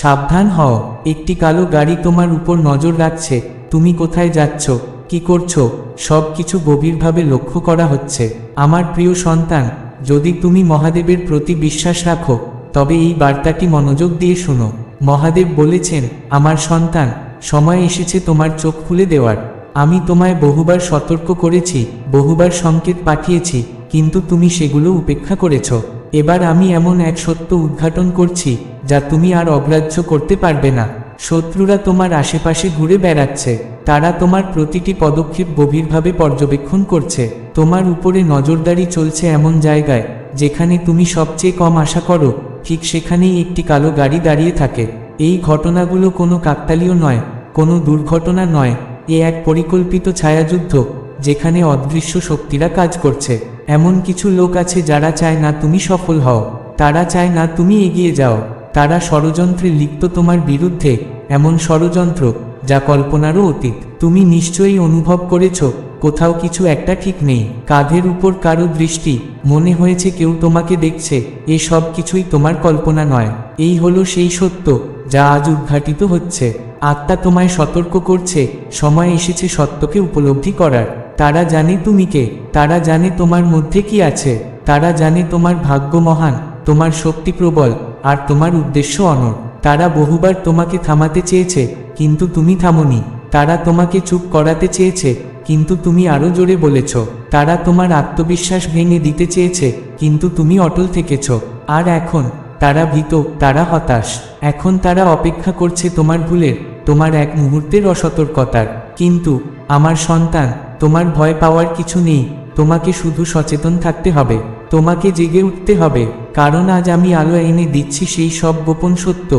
সাবধান হও, একটি কালো গাড়ি তোমার উপর নজর রাখছে, তুমি কোথায় যাচ্ছ, কি করছ, সব কিছু গভীরভাবে লক্ষ্য করা হচ্ছে। আমার প্রিয় সন্তান, যদি তুমি মহাদেবের প্রতি বিশ্বাস রাখো, তবে এই বার্তাটি মনোযোগ দিয়ে শোনো। মহাদেব বলেছেন, আমার সন্তান, সময় এসেছে তোমার চোখ খুলে দেওয়ার। আমি তোমায় বহুবার সতর্ক করেছি, বহুবার সংকেত পাঠিয়েছি, কিন্তু তুমি সেগুলো উপেক্ষা করেছ। এবার আমি এমন এক সত্য উদ্ঘাটন করছি, যা তুমি আর অগ্রাহ্য করতে পারবে না। শত্রুরা তোমার আশেপাশে ঘুরে বেড়াচ্ছে, তারা তোমার প্রতিটি পদক্ষেপ গভীরভাবে পর্যবেক্ষণ করছে। তোমার উপরে নজরদারি চলছে এমন জায়গায়, যেখানে তুমি সবচেয়ে কম আশা করো, ঠিক সেখানেই একটি কালো গাড়ি দাঁড়িয়ে থাকে। এই ঘটনাগুলো কোনো কাকতালীয় নয়, কোনো দুর্ঘটনা নয়, এ এক পরিকল্পিত ছায়াযুদ্ধ, যেখানে অদৃশ্য শক্তিরা কাজ করছে। এমন কিছু লোক আছে যারা চায় না তুমি সফল হও, তারা চায় না তুমি এগিয়ে যাও, তারা ষড়যন্ত্রে লিপ্ত তোমার বিরুদ্ধে, এমন ষড়যন্ত্র যা কল্পনারও অতীত। তুমি নিশ্চয়ই অনুভব করেছ, কোথাও কিছু একটা ঠিক নেই, কাঁধের উপর কারও দৃষ্টি, মনে হয়েছে কেউ তোমাকে দেখছে, এ সব কিছুই তোমার কল্পনা নয়। এই হলো সেই সত্য, যা আজ উদ্ঘাটিত হচ্ছে। আত্মা তোমায় সতর্ক করছে, সময় এসেছে সত্যকে উপলব্ধি করার। তারা জানে তুমি কে, তারা জানে তোমার মধ্যে কি আছে, তারা জানে তোমার ভাগ্য মহান, তোমার শক্তি প্রবল, আর তোমার উদ্দেশ্য অনর। তারা বহুবার তোমাকে থামাতে চেয়েছে, কিন্তু তুমি থামনি। তারা তোমাকে চুপ করাতে চেয়েছে, কিন্তু তুমি আরও জোরে বলেছ। তারা তোমার আত্মবিশ্বাস ভেঙে দিতে চেয়েছে, কিন্তু তুমি অটল থেকেছ। আর এখন, তারা ভীত, তারা হতাশ। এখন তারা অপেক্ষা করছে তোমার ভুলের, তোমার এক মুহূর্তের অসতর্কতার। কিন্তু, আমার সন্তান তোমার ভয় পাওয়ার কিছু নেই, তোমাকে শুধু সচেতন থাকতে হবে, তোমাকে জেগে উঠতে হবে, কারণ আজ আমি আলো এনে দিচ্ছি সেই সব গোপন সত্য,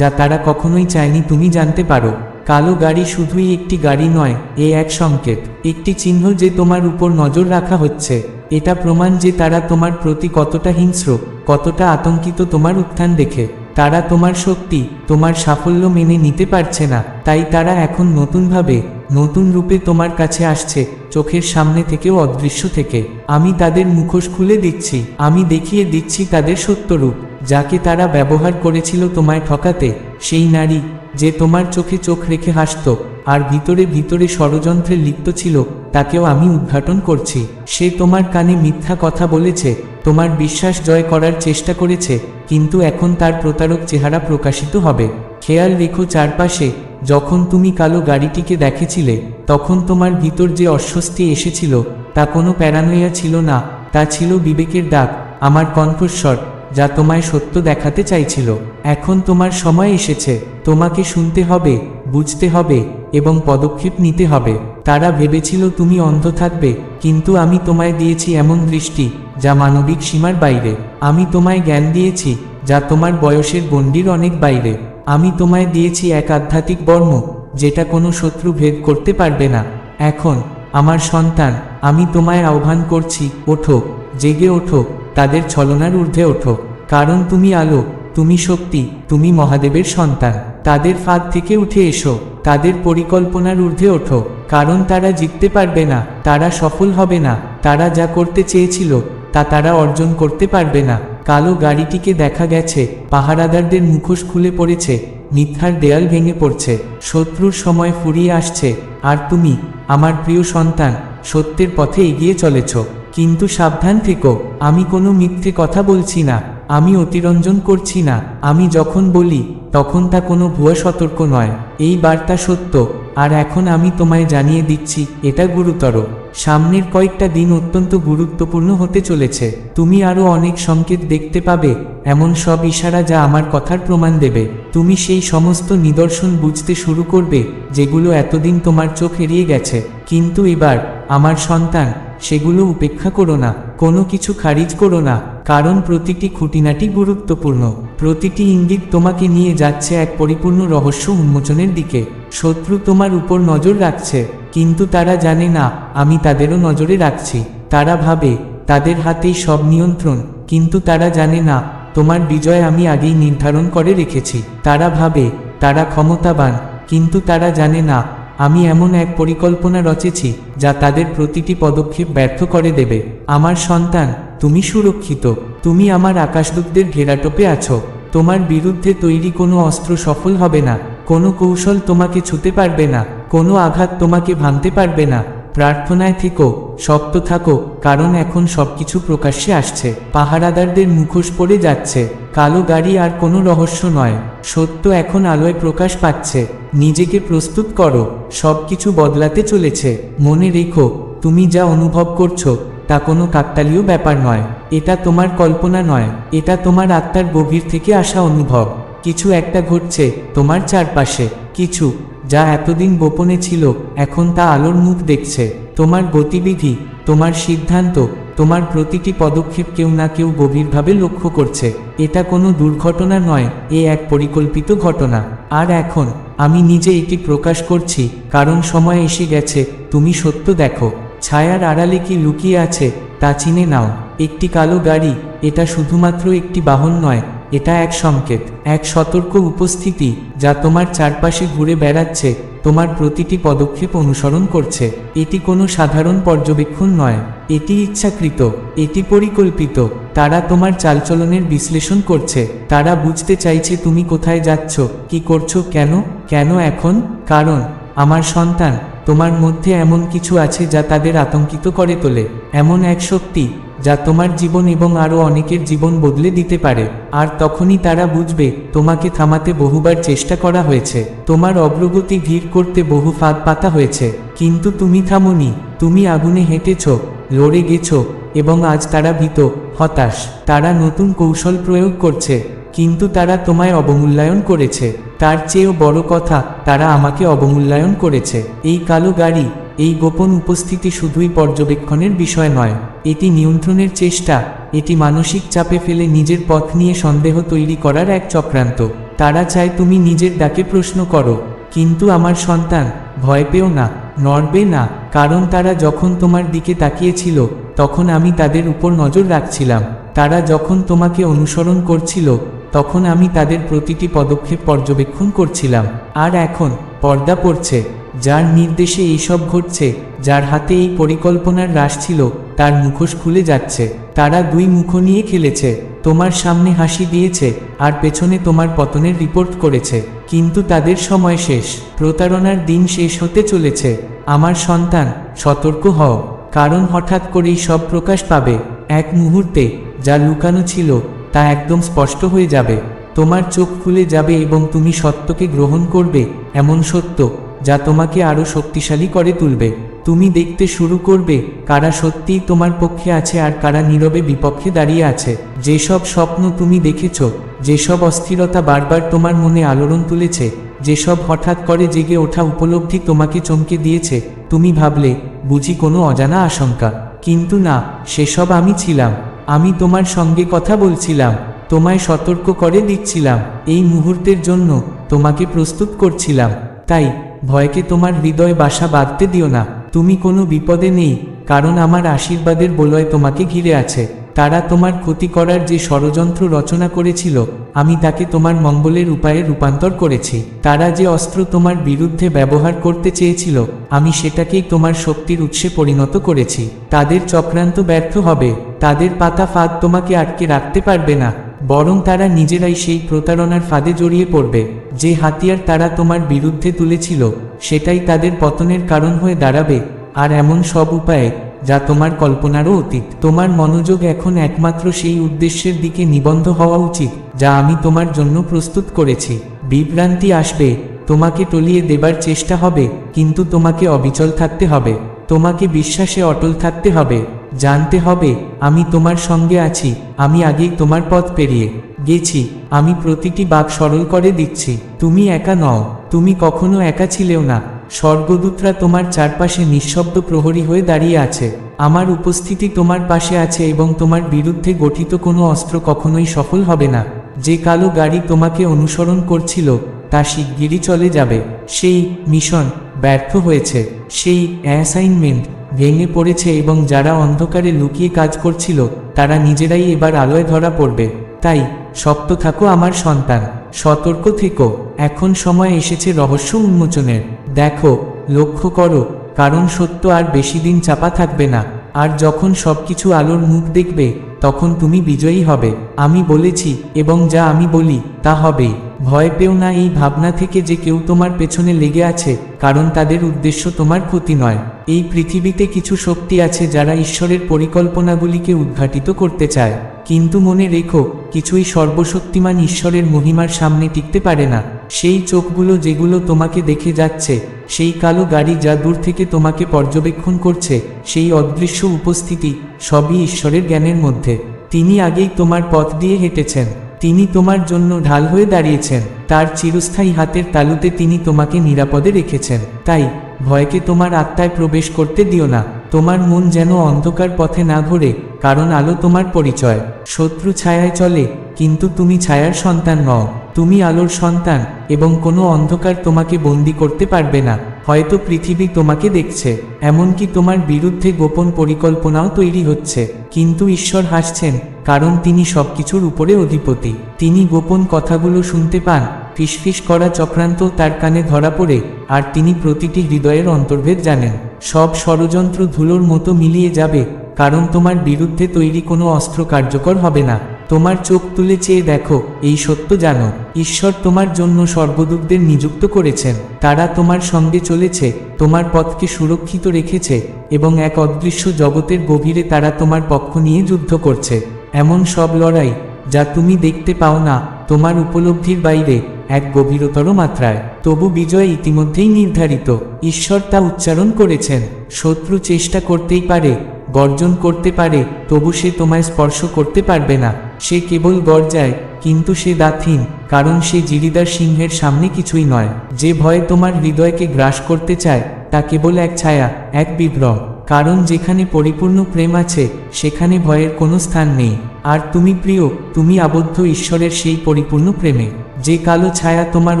যা তারা কখনোই চায়নি তুমি জানতে পারো। কালো গাড়ি শুধুই একটি গাড়ি নয়, এ এক সংকেত, একটি চিহ্ন যে তোমার উপর নজর রাখা হচ্ছে, এটা প্রমাণ যে তারা তোমার প্রতি কতটা হিংস্র, কতটা আতঙ্কিত তোমার উত্থান দেখে, তারা তোমার শক্তি, তোমার সাফল্য মেনে নিতে পারছে না, তাই তারা এখন নতুনভাবে নতুন রূপে তোমার কাছে আসছে, চোখের সামনে থেকেও অদৃশ্য থেকে। আমি তাদের মুখোশ খুলে দিচ্ছি, আমি দেখিয়ে দিচ্ছি তাদের সত্যরূপ, যাকে তারা ব্যবহার করেছিল তোমায় ঠকাতে। সেই নারী, যে তোমার চোখে চোখ রেখে হাসত। আর ভিতরে ভিতরে ষড়যন্ত্রে লিপ্ত ছিল, তাকেও আমি উদ্ঘাটন করছি। সে তোমার কানে মিথ্যা কথা বলেছে, তোমার বিশ্বাস জয় করার চেষ্টা করেছে, কিন্তু এখন তার প্রতারক চেহারা প্রকাশিত হবে। খেয়াল রেখো চারপাশে, যখন তুমি কালো গাড়িটিকে দেখেছিলে, তখন তোমার ভিতর যে অস্বস্তি এসেছিল, তা কোনো প্যারানোয়া ছিল না, তা ছিল বিবেকের ডাক, আমার কণ্ঠস্বর, যা তোমায় সত্য দেখাতে চাইছিল। এখন তোমার সময় এসেছে, তোমাকে শুনতে হবে, বুঝতে হবে। এবং পদক্ষেপ নিতে হবে। তারা ভেবেছিল, তুমি অন্ধ থাকবে, কিন্তু আমি তোমায় দিয়েছি এমন দৃষ্টি, যা মানবিক সীমার বাইরে। আমি তোমায় জ্ঞান দিয়েছি, যা তোমার বয়সের গণ্ডির অনেক বাইরে। আমি তোমায় দিয়েছি এক আধ্যাত্মিক বর্ম, যেটা কোনো শত্রু ভেদ করতে পারবে না। এখন, আমার সন্তান, আমি তোমায় আহ্বান করছি, ওঠো, জেগে ওঠো, তাদের ছলনার ঊর্ধ্বে ওঠো। কারণ তুমি আলো, তুমি শক্তি, তুমি মহাদেবের সন্তান। তাদের ফাঁদ থেকে উঠে এসো, তাদের পরিকল্পনার ঊর্ধ্বে ওঠো, কারণ তারা জিততে পারবে না, তারা সফল হবে না, তারা যা করতে চেয়েছিল, তা তারা অর্জন করতে পারবে না। কালো গাড়িটিকে দেখা গেছে, পাহারাদারদের মুখোশ খুলে পড়েছে, মিথ্যার দেয়াল ভেঙে পড়ছে, শত্রুর সময় ফুরিয়ে আসছে, আর তুমি, আমার প্রিয় সন্তান, সত্যের পথে এগিয়ে চলেছ, কিন্তু সাবধান থেকো, আমি কোনো মিথ্যে কথা বলছি না। আমি অতিরঞ্জন করছি না, আমি যখন বলি, তখন তা কোনো ভুয়া সতর্ক নয়। এই বার্তা সত্য, আর এখন আমি তোমায় জানিয়ে দিচ্ছি, এটা গুরুতর। সামনের কয়েকটা দিন অত্যন্ত গুরুত্বপূর্ণ হতে চলেছে। তুমি আরও অনেক সংকেত দেখতে পাবে, এমন সব ইশারা যা আমার কথার প্রমাণ দেবে। তুমি সেই সমস্ত নিদর্শন বুঝতে শুরু করবে, যেগুলো এতদিন তোমার চোখ এড়িয়ে গেছে। কিন্তু এবার, আমার সন্তান, সেগুলো উপেক্ষা করো না, কোনো কিছু খারিজ করো না। কারণ প্রতিটি খুঁটিনাটি গুরুত্বপূর্ণ। প্রতিটি ইঙ্গিত তোমাকে নিয়ে যাচ্ছে এক পরিপূর্ণ রহস্য উন্মোচনের দিকে। শত্রু তোমার উপর নজর রাখছে, কিন্তু তারা জানে না, আমি তাদেরও নজরে রাখছি। তারা ভাবে, তাদের হাতেই সব নিয়ন্ত্রণ, কিন্তু তারা জানে না, তোমার বিজয় আমি আগেই নির্ধারণ করে রেখেছি। তারা ভাবে, তারা ক্ষমতাবান, কিন্তু তারা জানে না, আমি এমন এক পরিকল্পনা রচেছি, যা তাদের প্রতিটি পদক্ষেপ ব্যর্থ করে দেবে। আমার সন্তান তুমি সুরক্ষিত, তুমি আমার আকাশদূতদের ঘেরাটোপে আছো, তোমার বিরুদ্ধে তৈরি কোনো অস্ত্র সফল হবে না, কোনো কৌশল তোমাকে ছুতে পারবে না, কোনো আঘাত তোমাকে ভাঙতে পারবে না। প্রার্থনায় থেকো, শক্ত থাকো, কারণ এখন সবকিছু প্রকাশ্যে আসছে, পাহারাদারদের মুখোশ পড়ে যাচ্ছে, কালো গাড়ি আর কোনো রহস্য নয়, সত্য এখন আলোয় প্রকাশ পাচ্ছে, নিজেকে প্রস্তুত করো, সবকিছু বদলাতে চলেছে, মনে রেখো, তুমি যা অনুভব করছ তা কোনো কাকতালীয় ব্যাপার নয়। এটা তোমার কল্পনা নয়। এটা তোমার আত্মার গভীর থেকে আসা অনুভব। কিছু একটা ঘটছে তোমার চারপাশে। কিছু, যা এতদিন গোপনে ছিল, এখন তা আলোর মুখ দেখছে। তোমার গতিবিধি, তোমার সিদ্ধান্ত, তোমার প্রতিটি পদক্ষেপ কেউ না কেউ গভীরভাবে লক্ষ্য করছে। এটা কোনো দুর্ঘটনা নয়, এ এক পরিকল্পিত ঘটনা। আর এখন, আমি নিজে এটি প্রকাশ করছি, কারণ সময় এসে গেছে, তুমি সত্য দেখো। ছায়ার আড়ালে কি লুকিয়ে আছে, তা চিনে নাও। একটি কালো গাড়ি, এটা শুধুমাত্র একটি বাহন নয়, এটা এক সংকেত, এক সতর্ক উপস্থিতি, যা তোমার চারপাশে ঘুরে বেড়াচ্ছে, তোমার প্রতিটি পদক্ষেপ অনুসরণ করছে। এটি কোনো সাধারণ পর্যবেক্ষণ নয়, এটি ইচ্ছাকৃত, এটি পরিকল্পিত, তারা তোমার চালচলনের বিশ্লেষণ করছে, তারা বুঝতে চাইছে তুমি কোথায় যাচ্ছ, কি করছ, কেন কেন এখন, কারণ, আমার সন্তান তোমার মধ্যে এমন কিছু আছে যা তাদের আতঙ্কিত করে তোলে। এমন এক শক্তি, যা তোমার জীবন এবং আরও অনেকের জীবন বদলে দিতে পারে। আর তখনই তারা বুঝবে, তোমাকে থামাতে বহুবার চেষ্টা করা হয়েছে। তোমার অগ্রগতি ধীর করতে বহু ফাঁদ পাতা হয়েছে। কিন্তু তুমি থামোনি, তুমি আগুনে হেঁটেছ, লড়ে গেছ, এবং আজ তারা ভীত, হতাশ। তারা নতুন কৌশল প্রয়োগ করছে, কিন্তু তারা তোমায় অবমূল্যায়ন করেছে। তার চেয়েও বড় কথা, তারা আমাকে অবমূল্যায়ন করেছে। এই কালো গাড়ি, এই গোপন উপস্থিতি শুধুই পর্যবেক্ষণের বিষয় নয়, এটি নিয়ন্ত্রণের চেষ্টা, এটি মানসিক চাপে ফেলে নিজের পথ নিয়ে সন্দেহ তৈরি করার এক চক্রান্ত। তারা চায় তুমি নিজের ডাকে প্রশ্ন করো, কিন্তু আমার সন্তান, ভয় পেও না, নড়বে না, কারণ তারা যখন তোমার দিকে তাকিয়েছিল, তখন আমি তাদের উপর নজর রাখছিলাম। তারা যখন তোমাকে অনুসরণ করছিল তখন আমি তাদের প্রতিটি পদক্ষেপ পর্যবেক্ষণ করছিলাম। আর এখন পর্দা পড়ছে, যার নির্দেশে এইসব ঘটছে, যার হাতে এই পরিকল্পনার হ্রাস ছিল, তার মুখোশ খুলে যাচ্ছে। তারা দুই মুখ নিয়ে খেলেছে, তোমার সামনে হাসি দিয়েছে, আর পেছনে তোমার পতনের রিপোর্ট করেছে। কিন্তু তাদের সময় শেষ, প্রতারণার দিন শেষ হতে চলেছে। আমার সন্তান, সতর্ক হও, কারণ হঠাৎ করেই সব প্রকাশ পাবে। এক মুহূর্তে, যা লুকানো ছিল তা একদম স্পষ্ট হয়ে যাবে। তোমার চোখ খুলে যাবে এবং তুমি সত্যকে গ্রহণ করবে, এমন সত্য, যা তোমাকে আরও শক্তিশালী করে তুলবে। তুমি দেখতে শুরু করবে, কারা সত্যিই তোমার পক্ষে আছে আর কারা নীরবে বিপক্ষে দাঁড়িয়ে আছে। যেসব স্বপ্ন তুমি দেখেছ, যেসব অস্থিরতা বারবার তোমার মনে আলোড়ন তুলেছে, যেসব হঠাৎ করে জেগে ওঠা উপলব্ধি তোমাকে চমকে দিয়েছে, তুমি ভাবলে, বুঝি কোনো অজানা আশঙ্কা। কিন্তু না, সেসব আমি ছিলাম। আমি তোমার সঙ্গে কথা বলছিলাম, তোমায় সতর্ক করে দিচ্ছিলাম, এই মুহূর্তের জন্য তোমাকে প্রস্তুত করছিলাম। তাই, ভয়কে তোমার হৃদয় বাসা বাঁধতে দিও না। তুমি কোনো বিপদে নেই, কারণ আমার আশীর্বাদের বলয় তোমাকে ঘিরে আছে। তারা তোমার ক্ষতি করার যে ষড়যন্ত্র রচনা করেছিল, আমি তাকে তোমার মঙ্গলের উপায়ে রূপান্তর করেছি। তারা যে অস্ত্র তোমার বিরুদ্ধে ব্যবহার করতে চেয়েছিল, আমি সেটাকেই তোমার শক্তির উৎসে পরিণত করেছি। তাদের চক্রান্ত ব্যর্থ হবে, তাদের পাতা ফাঁদ তোমাকে আটকে রাখতে পারবে না। বরং তারা নিজেরাই সেই প্রতারণার ফাঁদে জড়িয়ে পড়বে। যে হাতিয়ার তারা তোমার বিরুদ্ধে তুলেছিল, সেটাই তাদের পতনের কারণ হয়ে দাঁড়াবে। আর এমন সব উপায়ে যা তোমার কল্পনারও অতীত। তোমার মনোযোগ এখন একমাত্র সেই উদ্দেশ্যের দিকে নিবন্ধ হওয়া উচিত, যা আমি তোমার জন্য প্রস্তুত করেছি। বিভ্রান্তি আসবে, তোমাকে টলিয়ে দেবার চেষ্টা হবে, কিন্তু তোমাকে অবিচল থাকতে হবে, তোমাকে বিশ্বাসে অটল থাকতে হবে। জানতে হবে, আমি তোমার সঙ্গে আছি, আমি আগেই তোমার পথ পেরিয়ে গেছি, আমি প্রতিটি বাক সরল করে দিচ্ছি। তুমি একা নও, তুমি কখনো একা ছিলেও না। স্বর্গদূতরা তোমার চারপাশে নিঃশব্দ প্রহরী হয়ে দাঁড়িয়ে আছে। আমার উপস্থিতি তোমার পাশে আছে এবং তোমার বিরুদ্ধে গঠিত কোনো অস্ত্র কখনোই সফল হবে না। যে কালো গাড়ি তোমাকে অনুসরণ করছিল, তা শিগগিরই চলে যাবে। সেই মিশন ব্যর্থ হয়েছে। সেই অ্যাসাইনমেন্ট ভেঙে পড়েছে এবং যারা অন্ধকারে লুকিয়ে কাজ করছিল, তারা নিজেরাই এবার আলোয় ধরা পড়বে। তাই, শক্ত থাকো আমার সন্তান। সতর্ক থেকো, এখন সময় এসেছে রহস্য উন্মোচনের। দেখো, লক্ষ্য করো, কারণ সত্য আর বেশি দিন চাপা থাকবে না। আর যখন সব কিছু আলোর মুখ দেখবে, তখন তুমি বিজয়ী হবে। আমি বলেছি, এবং যা আমি বলি, তা হবেই ভয় পেও না, এই ভাবনা থেকে যে কেউ তোমার পেছনে লেগে আছে, কারণ তাদের উদ্দেশ্য তোমার ক্ষতি নয়। এই পৃথিবীতে কিছু শক্তি আছে যারা ঈশ্বরের পরিকল্পনাগুলিকে উদ্ঘাটিত করতে চায়। কিন্তু মনে রেখো, কিছুই সর্বশক্তিমান ঈশ্বরের মহিমার সামনে টিকতে পারে না। সেই চোখগুলো যেগুলো তোমাকে দেখে যাচ্ছে, সেই কালো গাড়ি যা দূর থেকে তোমাকে পর্যবেক্ষণ করছে, সেই অদৃশ্য উপস্থিতি সবই ঈশ্বরের জ্ঞানের মধ্যে। তিনি আগেই তোমার পথ দিয়ে হেঁটেছেন। তিনি তোমার জন্য ঢাল হয়ে দাঁড়িয়েছেন। তার চিরস্থায়ী হাতের তালুতে তিনি তোমাকে নিরাপদে রেখেছেন। তাই, ভয়কে তোমার আত্মায় প্রবেশ করতে দিও না। তোমার মন যেন অন্ধকার পথে না ঘোরে, কারণ আলো তোমার পরিচয়। শত্রু ছায়ায় চলে, কিন্তু তুমি ছায়ার সন্তান নও। তুমি আলোর সন্তান, এবং কোনো অন্ধকার তোমাকে বন্দি করতে পারবে না। হয়তো পৃথিবী তোমাকে দেখছে, এমনকি তোমার বিরুদ্ধে গোপন পরিকল্পনাও তৈরি হচ্ছে। কিন্তু ঈশ্বর হাসছেন, কারণ তিনি সবকিছুর উপরে অধিপতি। তিনি গোপন কথাগুলো শুনতে পান, ফিসফিস করা চক্রান্ত তার কানে ধরা পড়ে, আর তিনি প্রতিটি হৃদয়ের অন্তর্ভেদ জানেন। সব ষড়যন্ত্র ধুলোর মতো মিলিয়ে যাবে, কারণ তোমার বিরুদ্ধে তৈরি কোনো অস্ত্র কার্যকর হবে না। তোমার চোখ তুলে চেয়ে দেখো, এই সত্য জানো, ঈশ্বর তোমার জন্য সর্বদূতদের নিযুক্ত করেছেন। তারা তোমার সঙ্গে চলেছে, তোমার পথকে সুরক্ষিত রেখেছে, এবং এক অদৃশ্য জগতের গভীরে তারা তোমার পক্ষ নিয়ে যুদ্ধ করছে। এমন সব লড়াই, যা তুমি দেখতে পাও না, তোমার উপলব্ধির বাইরে, এক গভীরতর মাত্রায়। তবু বিজয় ইতিমধ্যেই নির্ধারিত। ঈশ্বর তা উচ্চারণ করেছেন, শত্রু চেষ্টা করতেই পারে, গর্জন করতে পারে, তবু সে তোমায় স্পর্শ করতে পারবে না। সে কেবল গর্জায় কিন্তু সে দাথিন, কারণ সে জিরিদার সিংহের সামনে কিছুই নয়। যে ভয় তোমার হৃদয়কে গ্রাস করতে চায়, তা কেবল এক ছায়া, এক বিভ্রম। কারণ যেখানে পরিপূর্ণ প্রেম আছে, সেখানে ভয়ের কোনো স্থান নেই। আর তুমি প্রিয়, তুমি আবদ্ধ ঈশ্বরের সেই পরিপূর্ণ প্রেমে। যে কালো ছায়া তোমার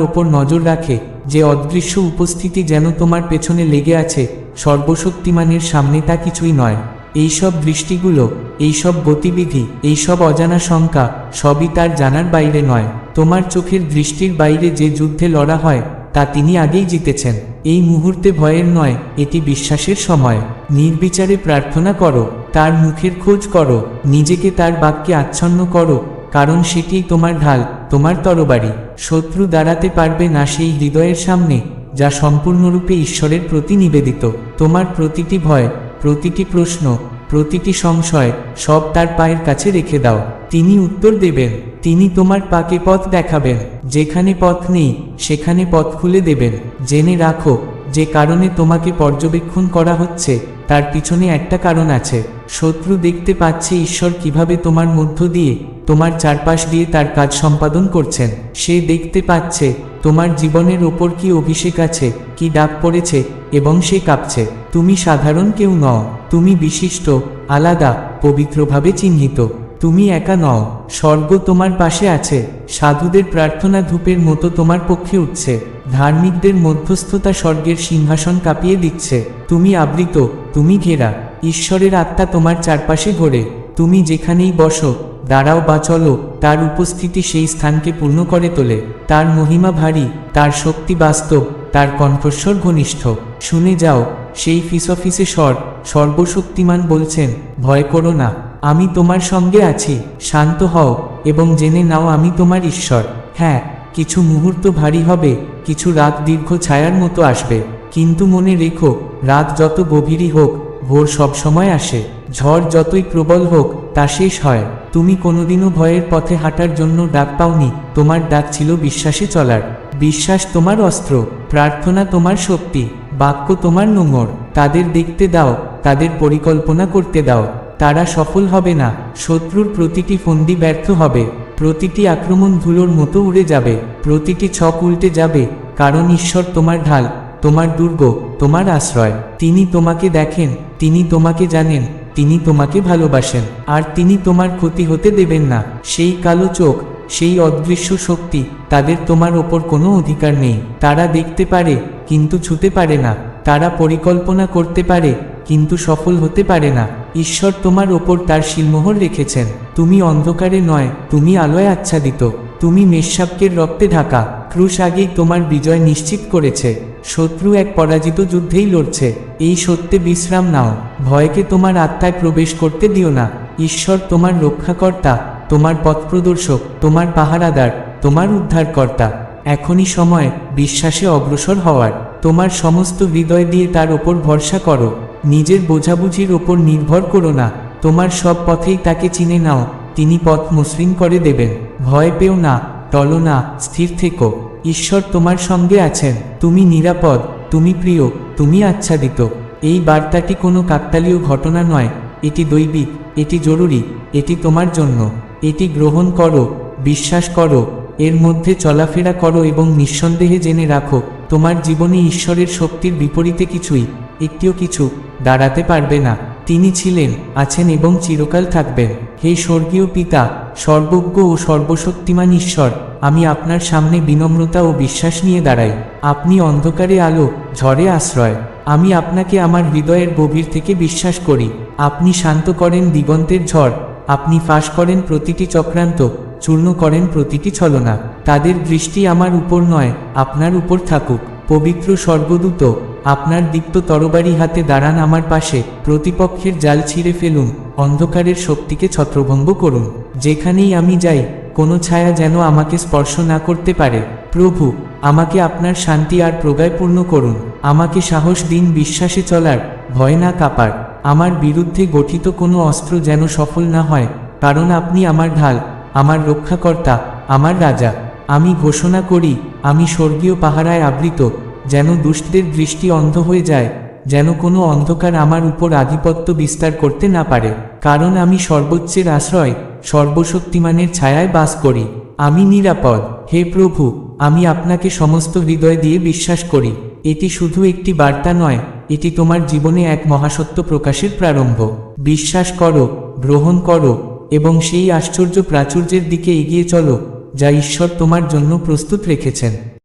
ওপর নজর রাখে, যে অদৃশ্য উপস্থিতি যেন তোমার পেছনে লেগে আছে, সর্বশক্তিমানের সামনে তা কিছুই নয়। এইসব দৃষ্টিগুলো, এইসব গতিবিধি, এইসব অজানা শঙ্কা, সবই তার জানার বাইরে নয়। তোমার চোখের দৃষ্টির বাইরে যে যুদ্ধে লড়া হয়, তা তিনি আগেই জিতেছেন। এই মুহূর্তে ভয়ের নয়, এটি বিশ্বাসের সময়। নির্বিচারে প্রার্থনা করো, তার মুখের খোঁজ করো, নিজেকে তার বাক্যে আচ্ছন্ন করো, কারণ সেটিই তোমার ঢাল, তোমার তরবারি। শত্রু দাঁড়াতে পারবে না সেই হৃদয়ের সামনে, যা সম্পূর্ণরূপে ঈশ্বরের প্রতি নিবেদিত তোমার প্রতিটি ভয় প্রতিটি প্রশ্ন, প্রতিটি সংশয় সব তার পায়ের কাছে রেখে দাও। তিনি উত্তর দেবেন, তিনি তোমার পাকে পথ দেখাবেন। যেখানে পথ নেই, সেখানে পথ খুলে দেবেন। জেনে রাখো, যে কারণে তোমাকে পর্যবেক্ষণ করা হচ্ছে, তার পিছনে একটা কারণ আছে। শত্রু দেখতে পাচ্ছে ঈশ্বর কীভাবে তোমার মধ্য দিয়ে, তোমার চারপাশ দিয়ে তার কাজ সম্পাদন করছেন। সে দেখতে পাচ্ছে, তোমার জীবনের ওপর কি অভিষেক আছে, কি ডাক পড়েছে, এবং সে কাঁপছে। তুমি সাধারণ কেউ নও, তুমি বিশিষ্ট, আলাদা, পবিত্রভাবে চিহ্নিত, তুমি একা নও, স্বর্গ তোমার পাশে আছে, সাধুদের প্রার্থনা ধূপের মতো তোমার পক্ষে উঠছে, ধার্মিকদের মধ্যস্থতা স্বর্গের সিংহাসন কাঁপিয়ে দিচ্ছে, তুমি আবৃত, তুমি ঘেরা, ঈশ্বরের আত্মা তোমার চারপাশে ঘোরে তুমি যেখানেই বসো, দাঁড়াও বা চলো, তার উপস্থিতি সেই স্থানকে পূর্ণ করে তোলে, তার মহিমা ভারী, তার শক্তি বাস্তব, তার কণ্ঠস্বর ঘনিষ্ঠ, শুনে যাও সেই ফিসফিসে স্বর সর্বশক্তিমান বলছেন, ভয় করো না, আমি তোমার সঙ্গে আছি, শান্ত হও, এবং জেনে নাও আমি তোমার ঈশ্বর। হ্যাঁ কিছু মুহূর্ত ভারী হবে, কিছু রাত দীর্ঘ ছায়ার মতো আসবে। কিন্তু মনে রেখো, রাত যত গভীরই হোক, ভোর সবসময় আসে। ঝড় যতই প্রবল হোক, তা শেষ হয়। তুমি কোনোদিনও ভয়ের পথে হাঁটার জন্য ডাক পাওনি, তোমার ডাক ছিল বিশ্বাসে চলার। বিশ্বাস তোমার অস্ত্র, প্রার্থনা তোমার শক্তি। বাক্য তোমার নোংর তাদের দেখতে দাও, তাদের পরিকল্পনা করতে দাও। তারা সফল হবে না, শত্রুর প্রতিটি ফন্দি ব্যর্থ হবে, প্রতিটি আক্রমণ ধুলোর মতো উড়ে যাবে, প্রতিটি ছক উল্টে যাবে, কারণ ঈশ্বর তোমার ঢাল, তোমার দুর্গ, তোমার আশ্রয়। তিনি তোমাকে দেখেন, তিনি তোমাকে জানেন, তিনি তোমাকে ভালোবাসেন, আর তিনি তোমার ক্ষতি হতে দেবেন না। সেই কালো চোখ সেই অদৃশ্য শক্তি, তাদের তোমার ওপর কোনো অধিকার নেই। তারা দেখতে পারে, কিন্তু ছুতে পারে না। তারা পরিকল্পনা করতে পারে, কিন্তু সফল হতে পারে না। ঈশ্বর তোমার ওপর তার শিলমোহর রেখেছেন। তুমি অন্ধকারে নয়, তুমি আলোয় আচ্ছাদিত। তুমি মেষশাবকের রক্তে ঢাকা। ক্রুশ আগেই তোমার বিজয় নিশ্চিত করেছে। শত্রু এক পরাজিত যুদ্ধেই লড়ছে। এই সত্যে বিশ্রাম নাও। ভয়কে তোমার আত্মায় প্রবেশ করতে দিও না। ঈশ্বর তোমার রক্ষাকর্তা। তোমার পথপ্রদর্শক, তোমার পাহারাদার, তোমার উদ্ধারকর্তা। এখনই সময়, বিশ্বাসে অগ্রসর হওয়ার। তোমার সমস্ত হৃদয় দিয়ে তার ওপর ভরসা করো। নিজের বোঝাবুঝির ওপর নির্ভর করো না। তোমার সব পথেই তাকে চিনে নাও। তিনি পথ মসৃণ করে দেবেন। ভয় পেও না, টলো না, স্থির থেকো। ঈশ্বর তোমার সঙ্গে আছেন। তুমি নিরাপদ, তুমি প্রিয়, তুমি আচ্ছাদিত। এই বার্তাটি কোনো কাকতালীয় ঘটনা নয়। এটি দৈবিক, এটি জরুরি, এটি তোমার জন্য। এটি গ্রহণ করো, বিশ্বাস করো, এর মধ্যে চলাফেরা করো এবং নিঃসন্দেহে জেনে রাখো, তোমার জীবনে ঈশ্বরের শক্তির বিপরীতে কিছুই, একটিও কিছু, দাঁড়াতে পারবে না। তিনি ছিলেন, আছেন এবং চিরকাল থাকবেন। হে স্বর্গীয় পিতা, সর্বজ্ঞ ও সর্বশক্তিমান ঈশ্বর, আমি আপনার সামনে বিনম্রতা ও বিশ্বাস নিয়ে দাঁড়াই। আপনি অন্ধকারে আলো, ঝড়ে আশ্রয়। আমি আপনাকে আমার হৃদয়ের গভীর থেকে বিশ্বাস করি। আপনি শান্ত করেন দিগন্তের ঝড় আপনি ফাঁস করেন প্রতিটি চক্রান্ত, চূর্ণ করেন প্রতিটি ছলনা। তাদের দৃষ্টি আমার উপর নয়, আপনার উপর থাকুক। পবিত্র স্বর্গদূত, আপনার দীপ্ত তরবারি হাতে দাঁড়ান আমার পাশে, প্রতিপক্ষের জাল ছিঁড়ে ফেলুন, অন্ধকারের শক্তিকে ছত্রভঙ্গ করুন। যেখানেই আমি যাই, কোনো ছায়া যেন আমাকে স্পর্শ না করতে পারে। প্রভু, আমাকে আপনার শান্তি আর প্রগায় পূর্ণ করুন। আমাকে সাহস দিন বিশ্বাসে চলার, ভয় না কাপার। আমার বিরুদ্ধে গঠিত কোনো অস্ত্র যেন সফল না হয়, কারণ আপনি আমার ঢাল, আমার রক্ষাকর্তা, আমার রাজা। আমি ঘোষণা করি, আমি স্বর্গীয় পাহারায় আবৃত, যেন দুষ্টদের দৃষ্টি অন্ধ হয়ে যায়, যেন কোনো অন্ধকার আমার উপর আধিপত্য বিস্তার করতে না পারে, কারণ আমি সর্বোচ্চের আশ্রয়, সর্বশক্তিমানের ছায়ায় বাস করি। আমি নিরাপদ। হে প্রভু, আমি আপনাকে সমস্ত হৃদয় দিয়ে বিশ্বাস করি। এটি শুধু একটি বার্তা নয় এটি তোমার জীবনে এক মহাসত্য প্রকাশের প্রারম্ভ। বিশ্বাস করো, গ্রহণ করো, এবং সেই আশ্চর্য প্রাচুর্যের দিকে এগিয়ে চলো, যা ঈশ্বর তোমার জন্য প্রস্তুত রেখেছেন।